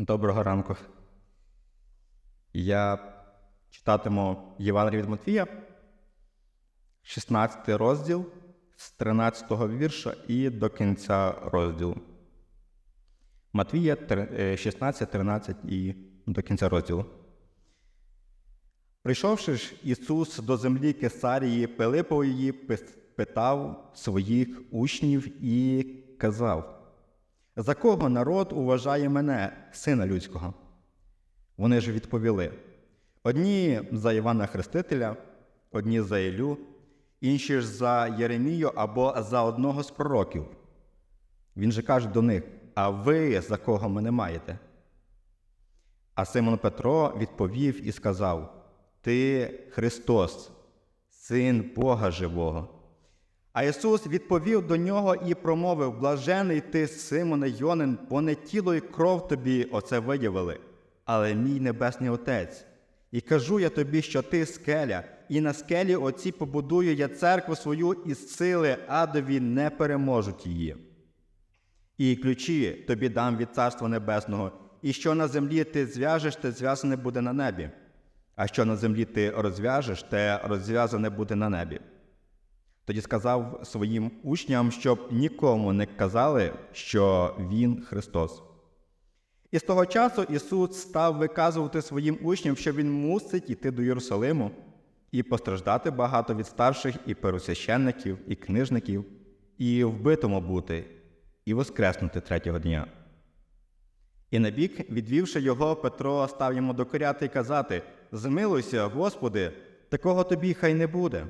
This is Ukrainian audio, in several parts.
Доброго ранку. Я читатиму Євангелія від Матвія, 16 розділ з 13 вірша і до кінця розділу. Матвія тр- е, 16, 13 і до кінця розділу. Прийшовши ж Ісус до землі Кесарії Пилипової, питав своїх учнів і казав: За кого народ уважає мене, сина людського? Вони ж відповіли: одні за Івана Хрестителя, одні за Ілю, інші ж за Єремію або за одного з пророків. Він же каже до них: А ви за кого мене маєте? А Симон Петро відповів і сказав: Ти Христос, син Бога живого. А Ісус відповів до нього і промовив: Блажений ти, Симоне Йонин, бо не тіло і кров тобі оце виявили, але мій небесний Отець. І кажу я тобі, що ти скеля, і на скелі оці побудую я церкву свою, і сили адові не переможуть її. І ключі тобі дам від Царства Небесного, і що на землі ти зв'яжеш, те зв'язане буде на небі, а що на землі ти розв'яжеш, те розв'язане буде на небі. Тоді сказав своїм учням, щоб нікому не казали, що Він Христос. І з того часу Ісус став виказувати своїм учням, що Він мусить іти до Єрусалиму і постраждати багато від старших і пересвященників, і книжників, і вбитому бути, і воскреснути третього дня. І набік, відвівши його, Петро став йому докоряти і казати: Змилуйся, Господи, такого тобі хай не буде.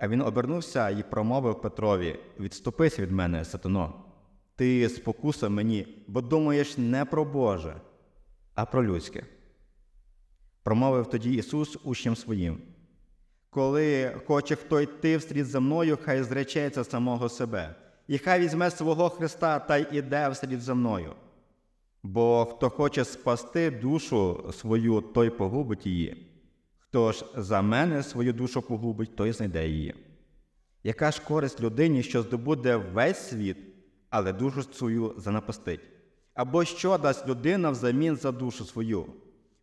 А він обернувся і промовив Петрові: Відступись від мене, сатано. Ти спокуса мені, бо думаєш не про Боже, а про людське. Промовив тоді Ісус учням своїм. Коли хоче хто йти вслід за мною, хай зречеться самого себе, і хай візьме свого Христа та й іде вслід за мною. Бо хто хоче спасти душу свою, той погубить її. Хто ж за мене свою душу погубить, той знайде її. Яка ж користь людині, що здобуде весь світ, але душу свою занапастить? Або що дасть людина взамін за душу свою?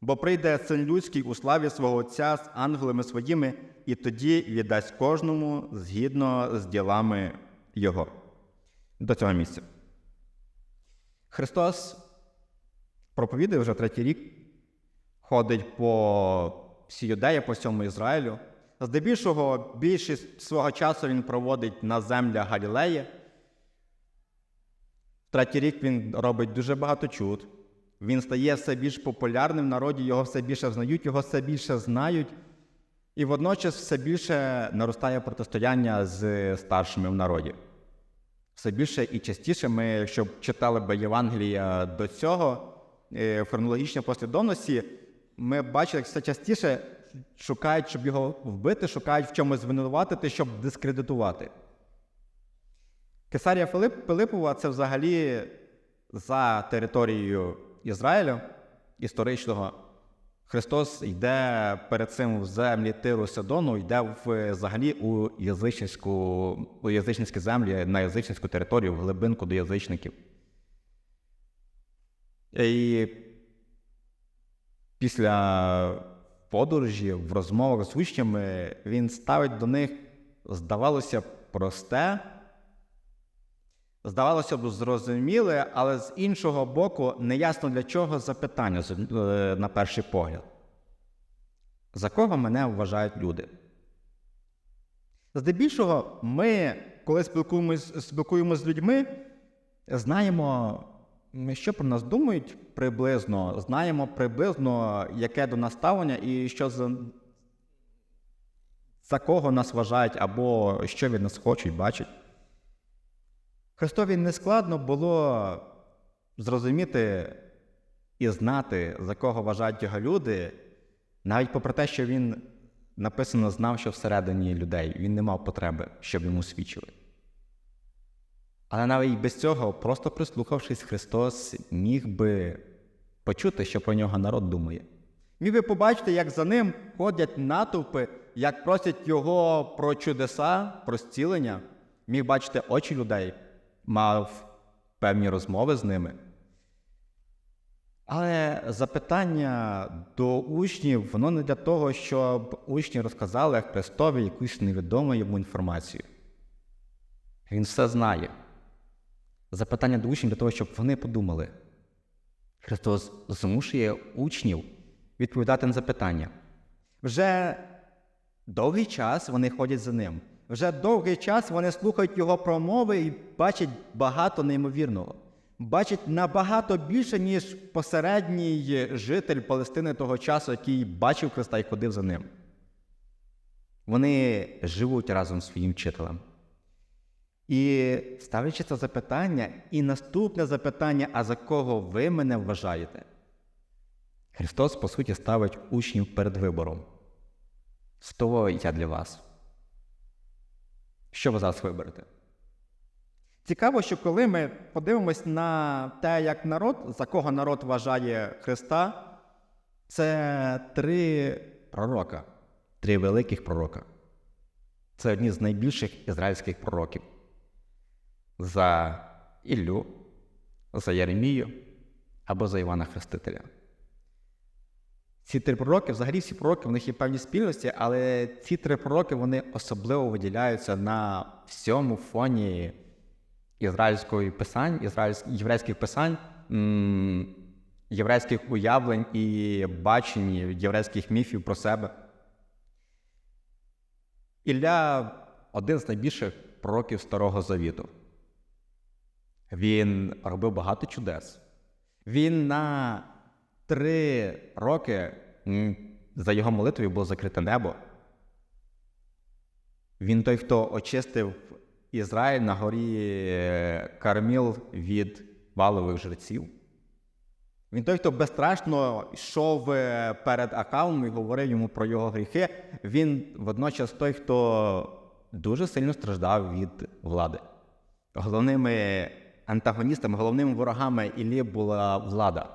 Бо прийде син людський у славі свого Отця з ангелами своїми, і тоді віддасть кожному згідно з ділами Його. До цього місця. Христос проповідує вже третій рік, ходить по всій юдеї, по всьому Ізраїлю. Здебільшого більшість свого часу він проводить на землях Галілеї. Третій рік він робить дуже багато чуд. Він стає все більш популярним в народі, його все більше знають, його все більше знають. І водночас все більше наростає протистояння з старшими в народі. Все більше і частіше ми, якщо б читали би Євангелія до цього, е, в хронологічній послідовності, ми бачили, як все частіше шукають, щоб його вбити, шукають в чомусь звинуватити, щоб дискредитувати. Кесарія Филип, Пилипова це взагалі за територією Ізраїлю історичного. Христос йде перед цим в землі Тиру Сидону, йде взагалі у язичницьку, у язичницькі землі, на язичницьку територію, в глибинку до язичників. І після подорожі в розмовах з учнями він ставить до них, здавалося, просте, здавалося б, зрозуміле, але з іншого боку, неясно для чого запитання е, на перший погляд. За кого мене вважають люди? Здебільшого, ми, коли спілкуємось, спілкуємося з людьми, знаємо, що про нас думають приблизно, знаємо приблизно, яке до нас ставлення і що за, за кого нас вважають або що від нас хочуть, бачать. Христові нескладно було зрозуміти і знати, за кого вважають його люди, навіть попри те, що він написано знав, що всередині людей він не мав потреби, щоб йому свідчили. Але навіть без цього, просто прислухавшись, Христос міг би почути, що про нього народ думає. Міг би побачити, як за ним ходять натовпи, як просять його про чудеса, про зцілення. Міг бачити очі людей, мав певні розмови з ними. Але запитання до учнів, воно не для того, щоб учні розказали Христові якусь невідому йому інформацію. Він все знає. Запитання до учнів для того, щоб вони подумали. Христос змушує учнів відповідати на запитання. Вже довгий час вони ходять за ним. Вже довгий час вони слухають його промови і бачать багато неймовірного. Бачать набагато більше, ніж посередній житель Палестини того часу, який бачив Христа і ходив за ним. Вони живуть разом з своїм вчителем. І ставлячи це запитання, і наступне запитання, а за кого ви мене вважаєте? Христос, по суті, ставить учнів перед вибором. З я для вас. Що ви зараз виберете? Цікаво, що коли ми подивимось на те, як народ, за кого народ вважає Христа, це три пророка, три великих пророка. Це одні з найбільших ізраїльських пророків. За Іллю, за Єремію або за Івана Хрестителя. Ці три пророки, взагалі всі пророки, в них є певні спільності, але ці три пророки вони особливо виділяються на всьому фоні ізраїльської писань, ізраїльських, єврейських писань, єврейських уявлень і бачень, єврейських міфів про себе. Ілля один з найбільших пророків Старого Завіту. Він робив багато чудес. Він на три роки за його молитвою було закрите небо. Він той, хто очистив Ізраїль на горі е, Карміл від валових жреців. Він той, хто безстрашно йшов е, перед Акавом і говорив йому про його гріхи. Він водночас той, хто дуже сильно страждав від влади. Головними антагоністами, головними ворогами Іллі була влада.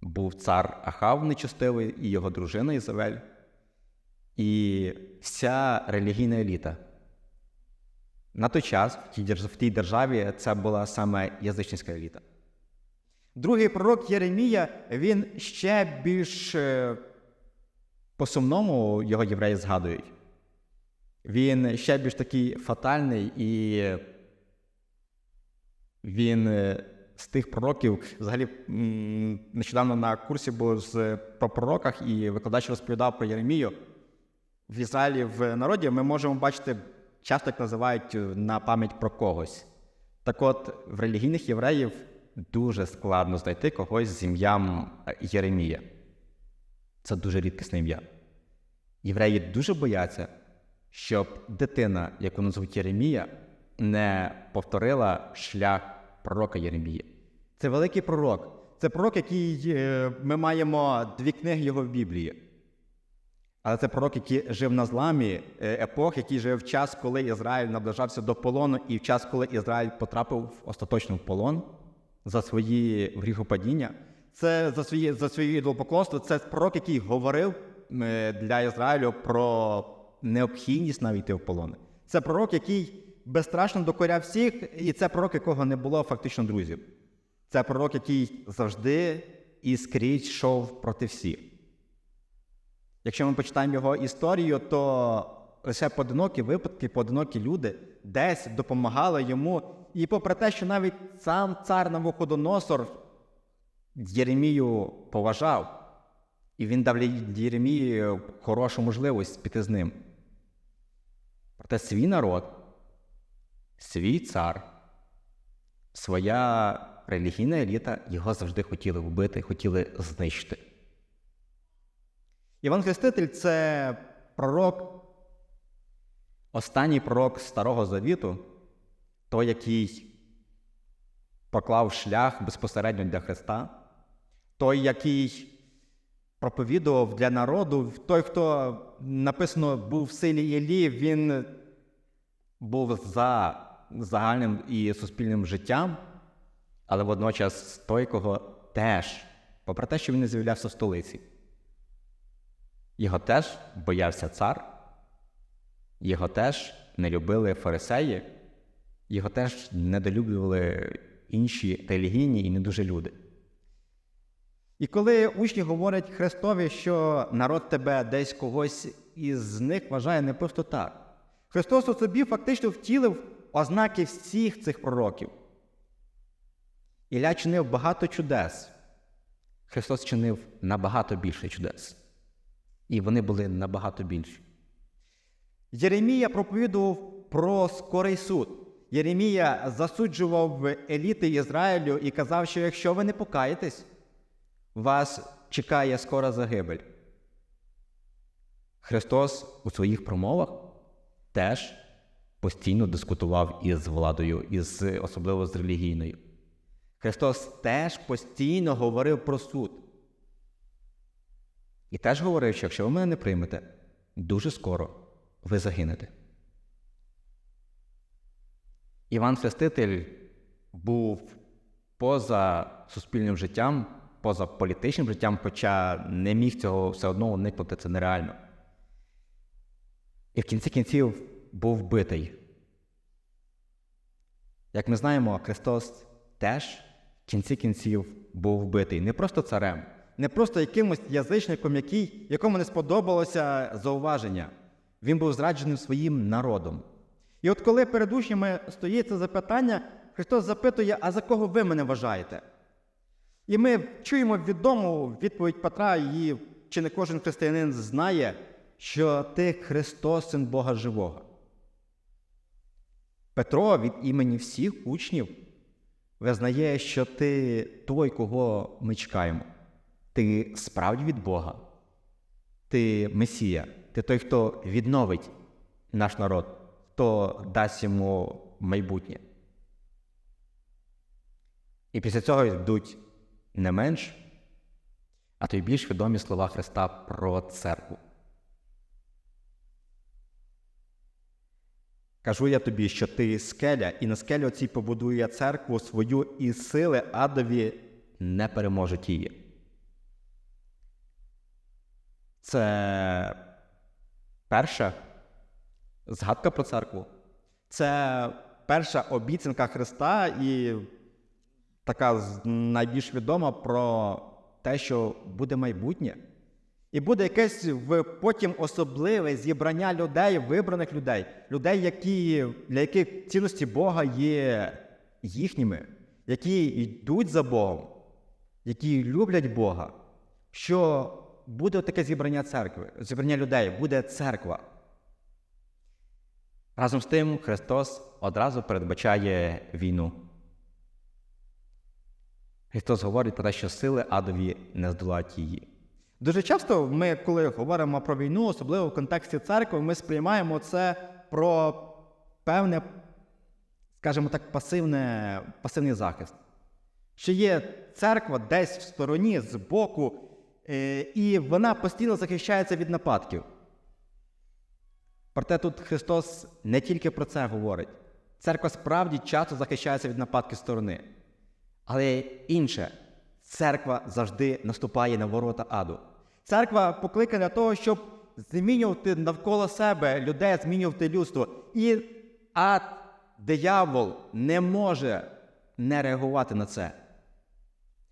Був цар Ахав нечестивий і його дружина Ізавель, і вся релігійна еліта. На той час в тій, держ- в тій державі це була саме язичницька еліта. Другий пророк Єремія, він ще більш е, по-сумному його євреї згадують. Він ще більш такий фатальний і він е, з тих пророків, взагалі, нещодавно на курсі був з про пророках, і викладач розповідав про Єремію. В Ізраїлі в народі ми можемо бачити, часто як називають е, на пам'ять про когось. Так от, в релігійних євреїв дуже складно знайти когось з ім'ям е, Єремія. Це дуже рідкісне ім'я. Євреї дуже бояться, щоб дитина, яку назвуть Єремія, не повторила шлях пророка Єремії. Це великий пророк. Це пророк, який е, ми маємо дві книги його в Біблії. Але це пророк, який жив на зламі е, епох, який жив в час, коли Ізраїль наближався до полону, і в час, коли Ізраїль потрапив в остаточно в полон за свої гріхопадіння. Це за свої за своє ідолопоклонство. Це пророк, який говорив е, для Ізраїлю про необхідність навіть в полон. Це пророк, який безстрашно докоряв всіх, і це пророк, якого не було фактично друзів. Це пророк, який завжди і скрізь йшов проти всіх. Якщо ми почитаємо його історію, то лише поодинокі випадки, поодинокі люди десь допомагали йому. І попри те, що навіть сам цар Навуходоносор Єремію поважав, і він дав Єремії хорошу можливість піти з ним. Проте свій народ, свій цар, своя релігійна еліта його завжди хотіли вбити, хотіли знищити. Іван Хреститель це пророк, останній пророк Старого Завіту, той, який поклав шлях безпосередньо для Христа, той, який проповідував для народу, той, хто написано був в силі Іллі, він був за загальним і суспільним життям, але водночас той, кого теж, попри те, що він не з'являвся в столиці. Його теж боявся цар, його теж не любили фарисеї, його теж недолюблювали інші релігійні і не дуже люди. І коли учні говорять Христові, що народ тебе десь когось із них вважає не просто так. Христос у собі фактично втілив ознаки всіх цих пророків. Ілля чинив багато чудес. Христос чинив набагато більше чудес. І вони були набагато більші. Єремія проповідував про скорий суд. Єремія засуджував еліти Ізраїлю і казав, що якщо ви не покаєтесь, вас чекає скора загибель. Христос у своїх промовах теж постійно дискутував із владою, із, особливо з релігійною. Христос теж постійно говорив про суд. І теж говорив, що якщо ви мене не приймете, дуже скоро ви загинете. Іван Хреститель був поза суспільним життям, поза політичним життям, хоча не міг цього все одно уникнути, це нереально. І в кінці кінців був вбитий. Як ми знаємо, Христос теж в кінці кінців був вбитий не просто царем, не просто якимось язичником, який, якому не сподобалося зауваження. Він був зрадженим своїм народом. І от коли перед учнями стоїть це запитання, Христос запитує, а за кого ви мене вважаєте? І ми чуємо відому відповідь Петра, і чи не кожен християнин знає, що ти Христос, син Бога Живого. Петро від імені всіх учнів визнає, що ти той, кого ми чекаємо. Ти справді від Бога. Ти Месія, ти той, хто відновить наш народ, хто дасть йому майбутнє. І після цього йдуть не менш, а то й більш відомі слова Христа про церкву. Кажу я тобі, що ти скеля, і на скелі оцій побудую церкву свою, і сили адові не переможуть її. Це перша згадка про церкву. Це перша обіцянка Христа і така найбільш відома про те, що буде майбутнє. І буде якесь потім особливе зібрання людей, вибраних людей, людей, які, для яких цінності Бога є їхніми, які йдуть за Богом, які люблять Бога. Що буде таке зібрання церкви, зібрання людей, буде церква. Разом з тим Христос одразу передбачає війну. Христос говорить про те, що сили адові не здолають її. Дуже часто ми, коли говоримо про війну, особливо в контексті церкви, ми сприймаємо це про певне, скажімо так, пасивне, пасивний захист. Що є церква десь в стороні, збоку, е, і вона постійно захищається від нападків. Проте тут Христос не тільки про це говорить. Церква справді часто захищається від нападків сторони. Але інше, церква завжди наступає на ворота аду. Церква покликана того, щоб змінювати навколо себе людей, змінювати людство. І ад, диявол не може не реагувати на це.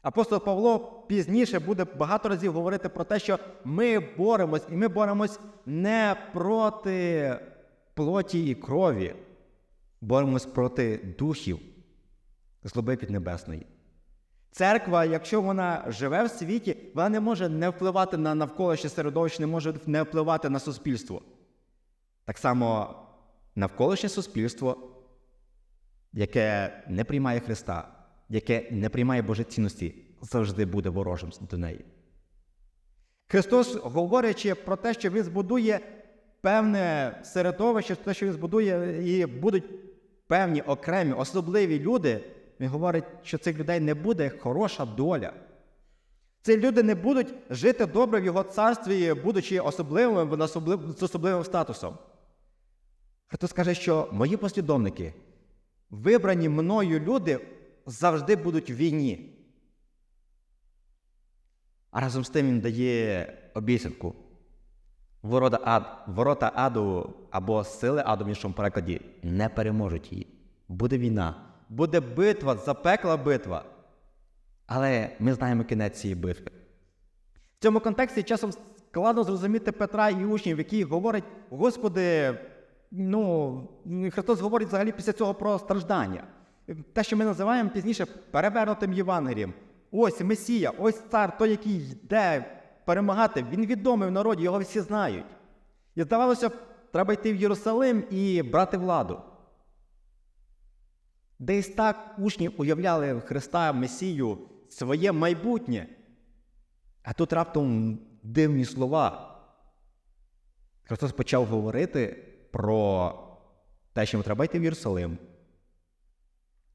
Апостол Павло пізніше буде багато разів говорити про те, що ми боремось, і ми боремось не проти плоті і крові, боремось проти духів злоби піднебесної. Церква, якщо вона живе в світі, вона не може не впливати на навколишнє середовище, не може не впливати на суспільство. Так само навколишнє суспільство, яке не приймає Христа, яке не приймає Божі цінності, завжди буде ворожим до неї. Христос, говорячи про те, що Він збудує певне середовище, те, що Він збудує, і будуть певні окремі, особливі люди, Він говорить, що цих людей не буде хороша доля. Ці люди не будуть жити добре в його царстві, будучи особливим, з особливим статусом. Христос каже, що мої послідовники, вибрані мною люди, завжди будуть в війні. А разом з тим він дає обіцянку. Ворота, ад, ворота аду або сили аду в іншому перекладі не переможуть її. Буде війна, буде битва, запекла битва. Але ми знаємо кінець цієї битви. В цьому контексті часом складно зрозуміти Петра і учнів, які говорять, Господи, ну, Христос говорить взагалі після цього про страждання. Те, що ми називаємо пізніше перевернутим Євангелієм. Ось Месія, ось цар, той, який йде перемагати, він відомий в народі, його всі знають. І здавалося треба йти в Єрусалим і брати владу. Десь так учні уявляли Христа Месію своє майбутнє. А тут раптом дивні слова. Христос почав говорити про те, що треба йти в Єрусалим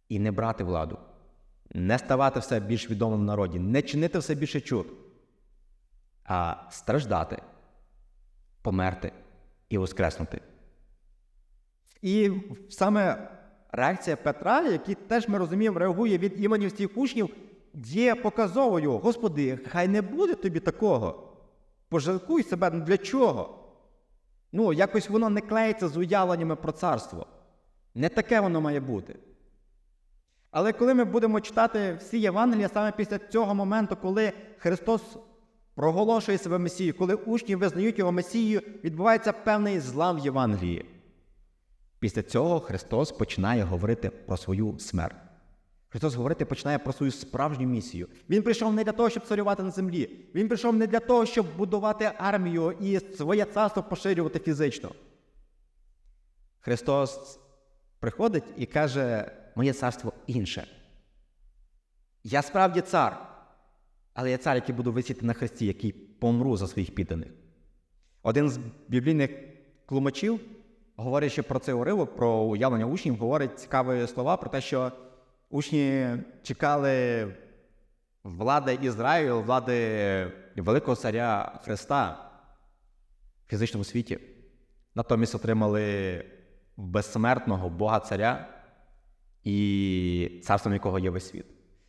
і не брати владу, не ставати все більш відомим в народі, не чинити все більше чуд, а страждати, померти і воскреснути. І саме реакція Петра, який теж ми розуміємо, реагує від імені всіх учнів, є показовою. Господи, хай не буде тобі такого. Пожалкуй себе ну для чого? Ну, якось воно не клеїться з уявленнями про царство. Не таке воно має бути. Але коли ми будемо читати всі Євангелія саме після цього моменту, коли Христос проголошує себе Месією, коли учні визнають його Месією, відбувається певний злам в Євангелії. Після цього Христос починає говорити про свою смерть. Христос говорити починає про свою справжню місію. Він прийшов не для того, щоб царювати на землі. Він прийшов не для того, щоб будувати армію і своє царство поширювати фізично. Христос приходить і каже: Моє царство інше. Я справді цар, але я цар, який буду висіти на хресті, який помру за своїх підданих. Один з біблійних тлумачів, говорячи про цей уривок, про уявлення учнів, говорить цікаві слова про те, що учні чекали влади Ізраїлю, влади великого царя Христа в фізичному світі. Натомість отримали безсмертного Бога Царя і царством якого є весь світ.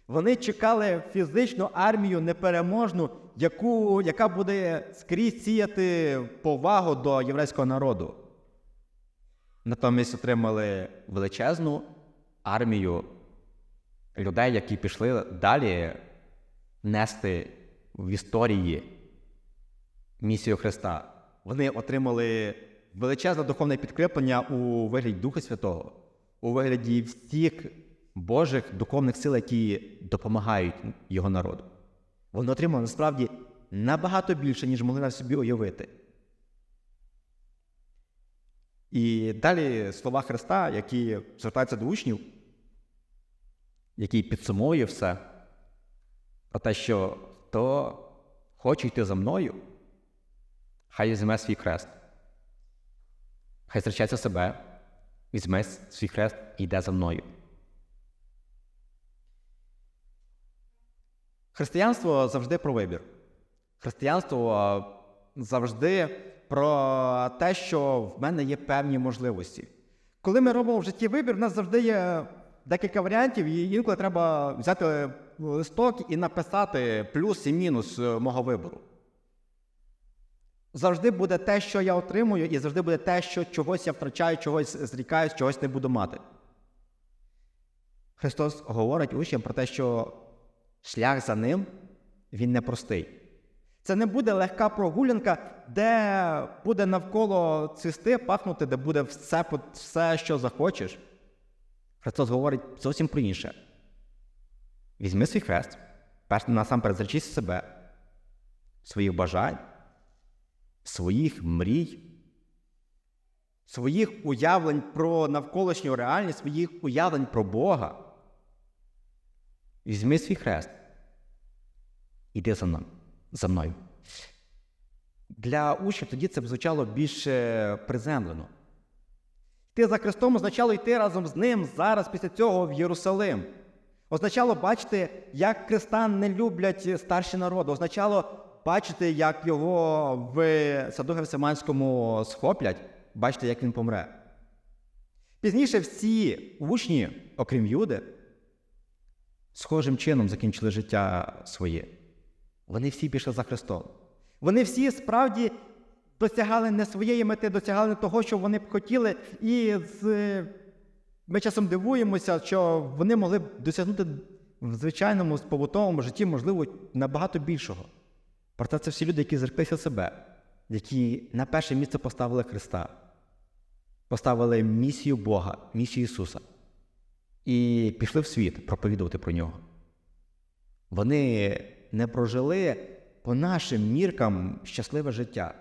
Вони чекали фізичну армію непереможну, яку, яка буде скрізь сіяти повагу до єврейського народу. Натомість отримали величезну армію людей, які пішли далі нести в історії місію Христа. Вони отримали величезне духовне підкріплення у вигляді Духа Святого, у вигляді всіх Божих духовних сил, які допомагають його народу. Вони отримали насправді набагато більше, ніж могли на собі уявити. І далі слова Христа, які звертаються до учнів, який підсумує все, про те, що хто хоче йти за мною, хай візьме свій хрест. Хай зречеться себе, візьме свій хрест і йде за мною. Християнство завжди про вибір. Християнство завжди про те, що в мене є певні можливості. Коли ми робимо в житті вибір, в нас завжди є декілька варіантів, і інколи треба взяти листок і написати плюс і мінус е, мого вибору. Завжди буде те, що я отримую, і завжди буде те, що чогось я втрачаю, чогось зрікаюсь, чогось не буду мати. Христос говорить учням про те, що шлях за ним він непростий. Це не буде легка прогулянка, де буде навколо цвісти пахнути, де буде все, все, що захочеш. Христос говорить зовсім про інше. Візьми свій хрест, перш насамперед зречись себе, своїх бажань, своїх мрій, своїх уявлень про навколишню реальність, своїх уявлень про Бога. Візьми свій хрест. Іди за мною. За мною. Для учнів тоді це б звучало більш приземлено. Йти за Христом означало йти разом з Ним зараз після цього в Єрусалим. Означало бачити, як Христа не люблять старші народи. Означало бачити, як його в саду Гевсиманському схоплять, бачити, як він помре. Пізніше всі учні, окрім Юди, схожим чином закінчили життя своє. Вони всі пішли за Христом. Вони всі справді досягали не своєї мети, досягали того, що вони б хотіли, і з... ми часом дивуємося, що вони могли б досягнути в звичайному побутовому житті, можливо, набагато більшого. Проте це всі люди, які зреклися себе, які на перше місце поставили Христа, поставили місію Бога, місію Ісуса і пішли в світ проповідувати про нього. Вони не прожили по нашим міркам щасливе життя.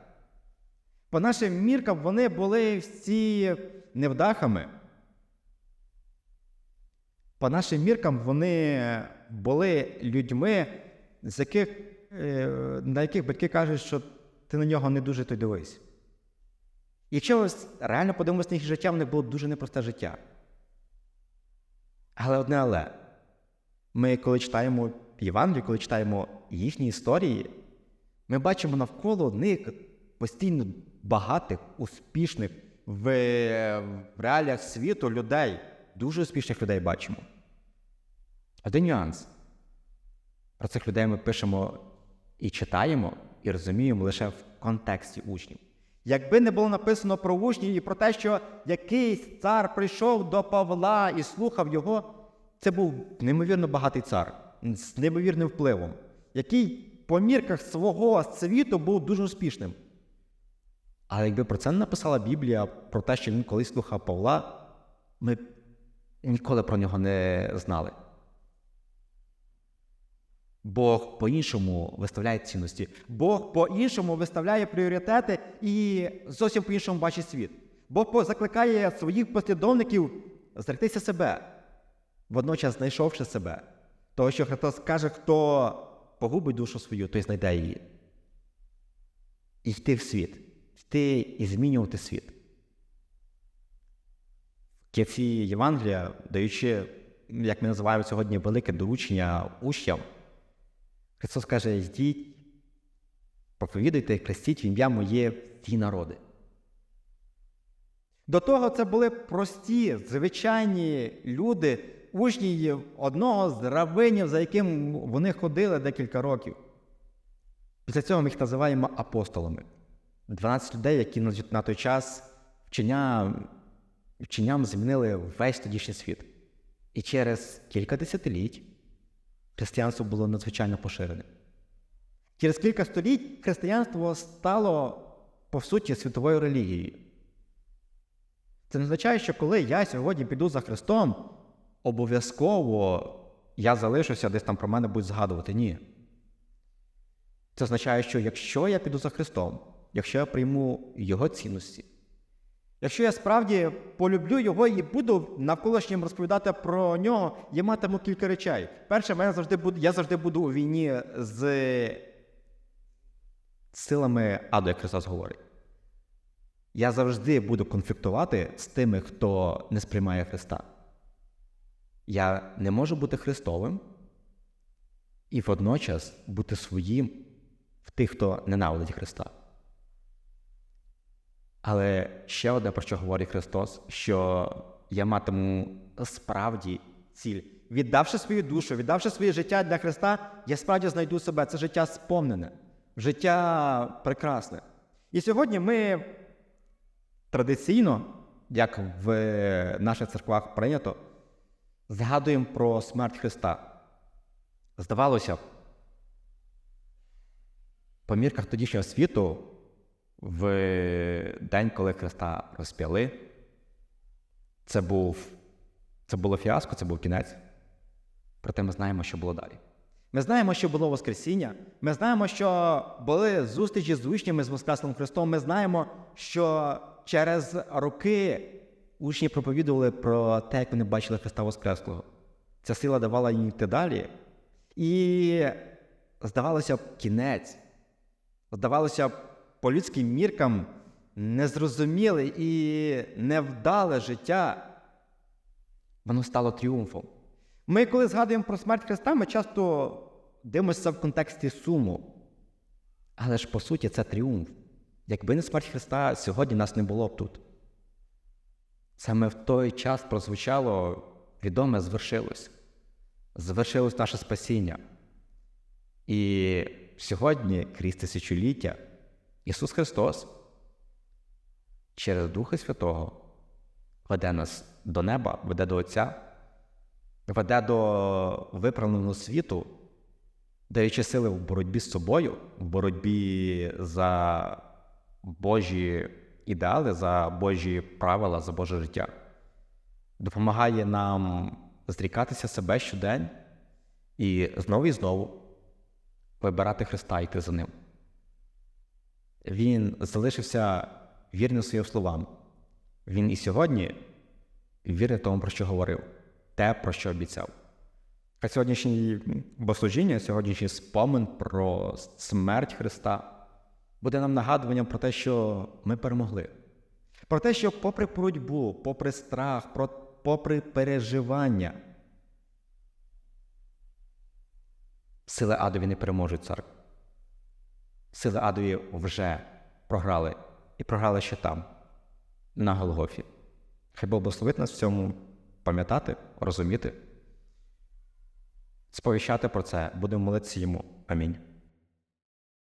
По нашим міркам вони були всі невдахами. По нашим міркам вони були людьми, з яких, е, на яких батьки кажуть, що ти на нього не дуже то дивись. Якщо ось реально подивимося на їх життя, в них було дуже непросте життя. Але одне але. Ми, коли читаємо Євангелію, коли читаємо їхні історії, ми бачимо навколо них постійно багатих, успішних в, в реаліях світу людей, дуже успішних людей бачимо. Один нюанс. Про цих людей ми пишемо і читаємо, і розуміємо лише в контексті учнів. Якби не було написано про учнів і про те, що якийсь цар прийшов до Павла і слухав його, це був неймовірно багатий цар з неймовірним впливом, який по мірках свого світу був дуже успішним. Але якби про це не написала Біблія, про те, що він колись слухав Павла, ми ніколи про нього не знали. Бог по-іншому виставляє цінності. Бог по-іншому виставляє пріоритети і зовсім по-іншому бачить світ. Бог закликає своїх послідовників зректися себе, водночас знайшовши себе. Того, що Христос каже, хто погубить душу свою, той знайде її. Йти в світ, йти і змінювати світ. В кінці Євангелія, даючи, як ми називаємо сьогодні, велике доручення учням, Христос каже: йдіть, проповідуйте, хрестіть в ім'я моє ті народи. До того це були прості, звичайні люди, учні одного з равинів, за яким вони ходили декілька років. Після цього ми їх називаємо апостолами. 12 людей, які на той час вчення, вченням змінили весь тодішній світ. І через кілька десятиліть християнство було надзвичайно поширене. Через кілька століть християнство стало, по суті, світовою релігією. Це не означає, що коли я сьогодні піду за Христом, обов'язково я залишуся, десь там про мене будуть згадувати. Ні. Це означає, що якщо я піду за Христом, якщо я прийму Його цінності, якщо я справді полюблю Його і буду навколишнім розповідати про нього, я матиму кілька речей. Перше, мене завжди буду, я завжди буду у війні з силами аду, як Христос говорить. Я завжди буду конфліктувати з тими, хто не сприймає Христа. Я не можу бути Христовим і водночас бути своїм в тих, хто ненавидить Христа. Але ще одне, про що говорить Христос, що я матиму справді ціль. Віддавши свою душу, віддавши своє життя для Христа, я справді знайду себе. Це життя сповнене, життя прекрасне. І сьогодні ми традиційно, як в наших церквах прийнято, згадуємо про смерть Христа. Здавалося б, по мірках тодішнього світу, в день, коли Христа розп'яли, це був, це було фіаско, це був кінець. Проте ми знаємо, що було далі. Ми знаємо, що було Воскресіння. Ми знаємо, що були зустрічі з учнями з Воскреслим Христом. Ми знаємо, що через роки учні проповідували про те, як вони бачили Христа Воскреслого. Ця сила давала їм йти далі. І, здавалося б, кінець. Здавалося б, по людським міркам незрозуміле і невдале життя. Воно стало тріумфом. Ми, коли згадуємо про смерть Христа, ми часто дивимося в контексті суму. Але ж по суті це тріумф. Якби не смерть Христа, сьогодні нас не було б тут. Саме в той час прозвучало відоме звершилось. Звершилось наше спасіння. І сьогодні, крізь тисячоліття, Ісус Христос через Духа Святого веде нас до неба, веде до Отця, веде до виправленого світу, даючи сили в боротьбі з собою, в боротьбі за Божі ідеали, за Божі правила, за Боже життя. Допомагає нам зрікатися себе щодень і знову і знову вибирати Христа йти за ним. Він залишився вірним своїм словам. Він і сьогодні вірний тому, про що говорив, те, про що обіцяв. А сьогоднішнє богослужіння, сьогоднішній спомин про смерть Христа буде нам нагадуванням про те, що ми перемогли. Про те, що попри боротьбу, попри страх, попри переживання, сили адові не переможуть церкву. Сили адові вже програли і програли ще там, на Голгофі. Хай Бог благословить нас в цьому пам'ятати, розуміти, сповіщати про це, будемо молитися йому. Амінь.